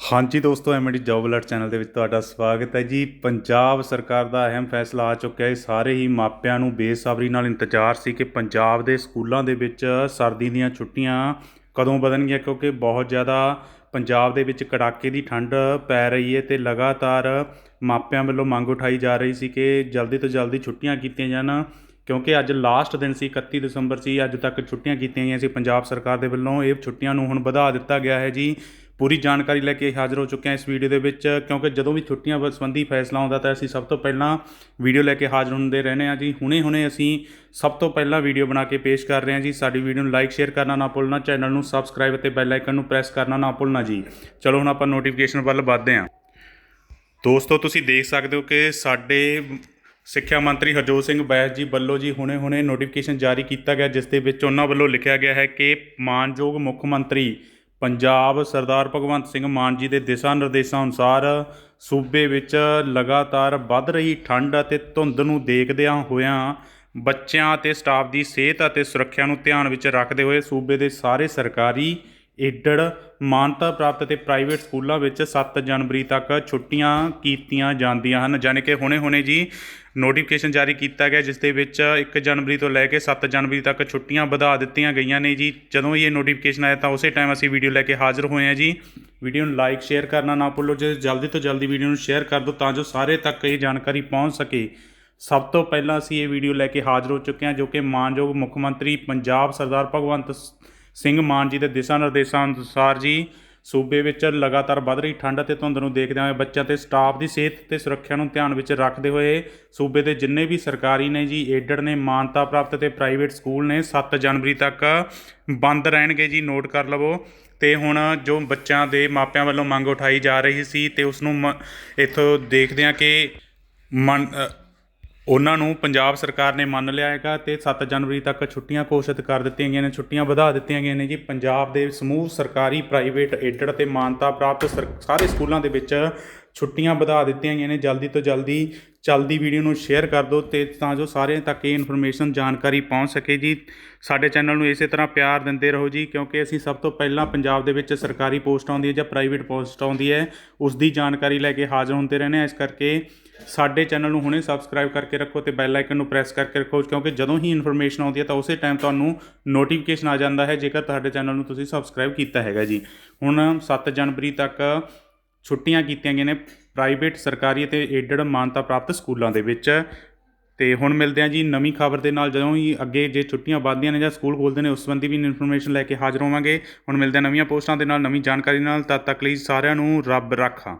ਹਾਂਜੀ ਦੋਸਤੋ MD job alert channel ਦੇ ਵਿੱਚ ਤੁਹਾਡਾ ਸਵਾਗਤ ਹੈ ਜੀ। ਪੰਜਾਬ ਸਰਕਾਰ ਦਾ ਅਹਿਮ ਫੈਸਲਾ ਆ ਚੁੱਕਿਆ ਹੈ। ਸਾਰੇ ਹੀ ਮਾਪਿਆਂ ਨੂੰ ਬੇਸਬਰੀ ਨਾਲ ਇੰਤਜ਼ਾਰ ਸੀ ਕਿ ਪੰਜਾਬ ਦੇ ਸਕੂਲਾਂ ਦੇ ਵਿੱਚ ਸਰਦੀ ਦੀਆਂ ਛੁੱਟੀਆਂ ਕਦੋਂ ਵਧਣਗੀਆਂ, ਕਿਉਂਕਿ ਬਹੁਤ ਜ਼ਿਆਦਾ ਪੰਜਾਬ ਦੇ ਵਿੱਚ ਕੜਾਕੇ ਦੀ ਠੰਡ ਪੈ ਰਹੀ ਹੈ ਤੇ ਲਗਾਤਾਰ ਮਾਪਿਆਂ ਵੱਲੋਂ ਮੰਗ ਉਠਾਈ ਜਾ ਰਹੀ ਸੀ ਕਿ ਜਲਦੀ ਤੋਂ ਜਲਦੀ ਛੁੱਟੀਆਂ ਕੀਤੀਆਂ ਜਾਣ, ਕਿਉਂਕਿ ਅੱਜ ਲਾਸਟ ਦਿਨ ਸੀ 31 ਦਸੰਬਰ ਸੀ, ਅੱਜ ਤੱਕ ਛੁੱਟੀਆਂ ਕੀਤੀਆਂ ਗਈਆਂ ਸੀ। ਪੰਜਾਬ ਸਰਕਾਰ ਦੇ ਵੱਲੋਂ ਇਹ ਛੁੱਟੀਆਂ ਨੂੰ ਹੁਣ ਵਧਾ ਦਿੱਤਾ ਗਿਆ ਹੈ ਜੀ। ਪੂਰੀ ਜਾਣਕਾਰੀ ਲੈ ਕੇ ਹਾਜ਼ਰ ਹੋ ਚੁੱਕੇ ਹਾਂ ਇਸ ਵੀਡੀਓ ਦੇ ਵਿੱਚ, ਕਿਉਂਕਿ ਜਦੋਂ ਵੀ ਛੁੱਟੀਆਂ ਸੰਬੰਧੀ ਫੈਸਲਾ ਆਉਂਦਾ ਤਾਂ ਅਸੀਂ ਸਭ ਤੋਂ ਪਹਿਲਾਂ ਵੀਡੀਓ ਲੈ ਕੇ ਹਾਜ਼ਰ ਹੁੰਦੇ ਰਹਿੰਦੇ ਹਾਂ ਜੀ। ਹੁਣੇ-ਹੁਣੇ ਅਸੀਂ ਸਭ ਤੋਂ ਪਹਿਲਾਂ ਵੀਡੀਓ ਬਣਾ ਕੇ ਪੇਸ਼ ਕਰ ਰਹੇ ਹਾਂ ਜੀ। ਸਾਡੀ ਵੀਡੀਓ ਨੂੰ ਲਾਈਕ, ਸ਼ੇਅਰ ਕਰਨਾ ਨਾ ਭੁੱਲਣਾ, ਚੈਨਲ ਨੂੰ ਸਬਸਕ੍ਰਾਈਬ ਅਤੇ ਬੈਲ ਆਈਕਨ ਨੂੰ ਪ੍ਰੈਸ ਕਰਨਾ ਨਾ ਭੁੱਲਣਾ ਜੀ। ਚਲੋ ਹੁਣ ਆਪਾਂ ਨੋਟੀਫਿਕੇਸ਼ਨ ਵੱਲ ਵਧਦੇ ਹਾਂ। ਦੋਸਤੋ, ਤੁਸੀਂ ਦੇਖ ਸਕਦੇ ਹੋ ਕਿ ਸਾਡੇ ਸਿੱਖਿਆ ਮੰਤਰੀ ਹਰਜੋਤ ਸਿੰਘ ਬੈਸ ਜੀ ਵੱਲੋਂ ਜੀ ਹੁਣੇ-ਹੁਣੇ ਨੋਟੀਫਿਕੇਸ਼ਨ ਜਾਰੀ ਕੀਤਾ ਗਿਆ, ਜਿਸ ਦੇ ਵਿੱਚ ਉਹਨਾਂ ਵੱਲੋਂ ਲਿਖਿਆ ਗਿਆ ਹੈ ਕਿ ਮਾਨਯੋਗ ਮੁੱਖ ਮੰਤਰੀ ਪੰਜਾਬ ਸਰਦਾਰ ਭਗਵੰਤ ਸਿੰਘ ਮਾਨ ਜੀ ਦੇ ਦਿਸ਼ਾ ਨਿਰਦੇਸ਼ਾਂ ਅਨੁਸਾਰ ਸੂਬੇ ਵਿੱਚ ਲਗਾਤਾਰ ਵੱਧ ਰਹੀ ਠੰਡ ਅਤੇ ਧੁੰਦ ਨੂੰ ਦੇਖਦਿਆਂ ਹੋਇਆਂ ਬੱਚਿਆਂ ਅਤੇ ਸਟਾਫ ਦੀ ਸਿਹਤ ਅਤੇ ਸੁਰੱਖਿਆ ਨੂੰ ਧਿਆਨ ਵਿੱਚ ਰੱਖਦੇ ਹੋਏ ਸੂਬੇ ਦੇ ਸਾਰੇ ਸਰਕਾਰੀ ਏਡਡ ਮਾਨਤਾ ਪ੍ਰਾਪਤ ਅਤੇ ਪ੍ਰਾਈਵੇਟ ਸਕੂਲਾਂ ਵਿੱਚ 7 ਜਨਵਰੀ ਤੱਕ ਛੁੱਟੀਆਂ ਕੀਤੀਆਂ ਜਾਂਦੀਆਂ ਹਨ। ਯਾਨੀ ਕਿ ਹੁਣੇ-ਹੁਣੇ ਜੀ ਨੋਟੀਫਿਕੇਸ਼ਨ ਜਾਰੀ ਕੀਤਾ ਗਿਆ, ਜਿਸ ਦੇ ਵਿੱਚ 1 ਜਨਵਰੀ ਤੋਂ ਲੈ ਕੇ 7 ਜਨਵਰੀ ਤੱਕ ਛੁੱਟੀਆਂ ਵਧਾ ਦਿੱਤੀਆਂ ਗਈਆਂ ਨੇ ਜੀ। ਜਦੋਂ ਇਹ ਨੋਟੀਫਿਕੇਸ਼ਨ ਆਇਆ ਤਾਂ ਉਸੇ ਟਾਈਮ ਅਸੀਂ ਵੀਡੀਓ ਲੈ ਕੇ ਹਾਜ਼ਰ ਹੋਏ ਹਾਂ ਜੀ। ਵੀਡੀਓ ਨੂੰ ਲਾਈਕ ਸ਼ੇਅਰ ਕਰਨਾ ਨਾ ਭੁੱਲੋ। ਜੇ ਜਲਦੀ ਤੋਂ ਜਲਦੀ ਵੀਡੀਓ ਨੂੰ ਸ਼ੇਅਰ ਕਰ ਦਿਓ ਤਾਂ ਜੋ ਸਾਰੇ ਤੱਕ ਇਹ ਜਾਣਕਾਰੀ ਪਹੁੰਚ ਸਕੇ। ਸਭ ਤੋਂ ਪਹਿਲਾਂ ਅਸੀਂ ਇਹ ਵੀਡੀਓ ਲੈ ਕੇ ਹਾਜ਼ਰ ਹੋ ਚੁੱਕੇ ਹਾਂ, ਜੋ ਕਿ ਮਾਨਯੋਗ ਮੁੱਖ ਮੰਤਰੀ, ਪੰਜਾਬ ਸਰਦਾਰ ਭਗਵੰਤ ਸਿੰਘ ਮਾਨ ਜੀ ਦੇ ਦਿਸ਼ਾ ਨਿਰਦੇਸ਼ਾਂ ਅਨੁਸਾਰ ਜੀ, ਸੂਬੇ ਵਿੱਚ ਲਗਾਤਾਰ ਵੱਧ ਰਹੀ ਠੰਡ ਅਤੇ ਧੁੰਦ ਨੂੰ ਦੇਖਦਿਆਂ ਹੋਏ ਬੱਚਿਆਂ ਤੇ ਸਟਾਫ ਦੀ ਸਿਹਤ ਤੇ ਸੁਰੱਖਿਆ ਨੂੰ ਧਿਆਨ ਵਿੱਚ ਰੱਖਦੇ ਹੋਏ ਸੂਬੇ ਦੇ ਜਿੰਨੇ ਵੀ ਸਰਕਾਰੀ ਨੇ ਜੀ, ਏਡਡ ਨੇ, ਮਾਨਤਾ ਪ੍ਰਾਪਤ ਤੇ ਪ੍ਰਾਈਵੇਟ ਸਕੂਲ ਨੇ 7 ਜਨਵਰੀ ਤੱਕ ਬੰਦ ਰਹਿਣਗੇ ਜੀ, ਨੋਟ ਕਰ ਲਵੋ। ਤੇ ਹੁਣ ਜੋ ਬੱਚਿਆਂ ਦੇ ਮਾਪਿਆਂ ਵੱਲੋਂ ਮੰਗ ਉਠਾਈ ਜਾ ਰਹੀ ਸੀ ਤੇ ਉਸ ਨੂੰ ਮ- ਇੱਥੋਂ ਦੇਖਦੇ ਹਾਂ ਕਿ ਮਨ ਉਹਨਾਂ ਨੂੰ ਪੰਜਾਬ ਸਰਕਾਰ ਨੇ ਮੰਨ ਲਿਆ ਹੈਗਾ ਤੇ 7 ਜਨਵਰੀ ਤੱਕ ਛੁੱਟੀਆਂ ਘੋਸ਼ਿਤ ਕਰ ਦਿੱਤੀਆਂ ਗਈਆਂ ਨੇ, ਛੁੱਟੀਆਂ ਵਧਾ ਦਿੱਤੀਆਂ ਗਈਆਂ ਨੇ ਜੀ। ਪੰਜਾਬ ਦੇ ਸਮੂਹ ਸਰਕਾਰੀ, ਪ੍ਰਾਈਵੇਟ ਏਡਡ ਤੇ ਮਾਨਤਾ ਪ੍ਰਾਪਤ ਸਰ- ਸਾਰੇ ਸਕੂਲਾਂ ਦੇ ਵਿੱਚ ਛੁੱਟੀਆਂ ਵਧਾ ਦਿੱਤੀਆਂ ਗਈਆਂ ਨੇ। ਜਲਦੀ ਤੋਂ ਜਲਦੀ ਚੱਲਦੀ ਵੀਡੀਓ ਨੂੰ ਸ਼ੇਅਰ ਕਰ ਦਿਓ ਤੇ ਤਾਂ ਜੋ ਸਾਰਿਆਂ ਤੱਕ ਇਹ ਇਨਫੋਰਮੇਸ਼ਨ ਜਾਣਕਾਰੀ ਪਹੁੰਚ ਸਕੇ ਜੀ। ਸਾਡੇ ਚੈਨਲ ਨੂੰ ਇਸੇ ਤਰ੍ਹਾਂ ਪਿਆਰ ਦਿੰਦੇ ਰਹੋ ਜੀ, ਕਿਉਂਕਿ ਅਸੀਂ ਸਭ ਤੋਂ ਪਹਿਲਾਂ ਪੰਜਾਬ ਦੇ ਵਿੱਚ ਸਰਕਾਰੀ ਪੋਸਟ ਆਉਂਦੀ ਹੈ ਜਾਂ ਪ੍ਰਾਈਵੇਟ ਪੋਸਟ ਆਉਂਦੀ ਹੈ ਉਸ ਦੀ ਜਾਣਕਾਰੀ ਲੈ ਕੇ ਹਾਜ਼ਰ ਹੁੰਦੇ ਰਹਿੰਦੇ ਹਾਂ। ਇਸ ਕਰਕੇ ਸਾਡੇ ਚੈਨਲ ਨੂੰ ਹੁਣੇ ਸਬਸਕ੍ਰਾਈਬ ਕਰਕੇ ਰੱਖੋ ਤੇ ਬੈਲ ਆਈਕਨ ਨੂੰ ਪ੍ਰੈਸ ਕਰਕੇ ਰੱਖੋ, ਕਿਉਂਕਿ ਜਦੋਂ ਹੀ ਇਨਫੋਰਮੇਸ਼ਨ ਆਉਂਦੀ ਹੈ ਤਾਂ ਉਸੇ ਟਾਈਮ ਤੁਹਾਨੂੰ ਨੋਟੀਫਿਕੇਸ਼ਨ ਆ ਜਾਂਦਾ ਹੈ, ਜੇਕਰ ਤੁਹਾਡੇ ਚੈਨਲ ਨੂੰ ਤੁਸੀਂ ਸਬਸਕ੍ਰਾਈਬ ਕੀਤਾ ਹੈਗਾ ਜੀ। ਹੁਣ 7 ਜਨਵਰੀ ਤੱਕ ਛੁੱਟੀਆਂ ਕੀਤੀਆਂ ਗਈਆਂ ਨੇ ਪ੍ਰਾਈਵੇਟ ਸਰਕਾਰੀ ਅਤੇ ਏਡਡ ਮਾਨਤਾ ਪ੍ਰਾਪਤ ਸਕੂਲਾਂ ਦੇ ਵਿੱਚ। ਤੇ ਹੁਣ ਮਿਲਦੇ ਹਾਂ ਜੀ ਨਵੀਂ ਖਬਰ ਦੇ ਨਾਲ। ਜਦੋਂ ਹੀ ਅੱਗੇ ਜੇ ਛੁੱਟੀਆਂ ਵੱਧਦੀਆਂ ਨੇ ਜਾਂ ਸਕੂਲ ਖੋਲ੍ਹਦੇ ਨੇ, ਉਸ ਸੰਬੰਧੀ ਵੀ ਇਨਫੋਰਮੇਸ਼ਨ ਲੈ ਕੇ ਹਾਜ਼ਰ ਹੋਵਾਂਗੇ। ਹੁਣ ਮਿਲਦੇ ਹਾਂ ਨਵੀਆਂ ਪੋਸਟਾਂ ਦੇ ਨਾਲ, ਨਵੀਂ ਜਾਣਕਾਰੀ ਨਾਲ। ਤਦ ਤੱਕ ਲਈ ਸਾਰਿਆਂ ਨੂੰ ਰੱਬ ਰਾਖਾ।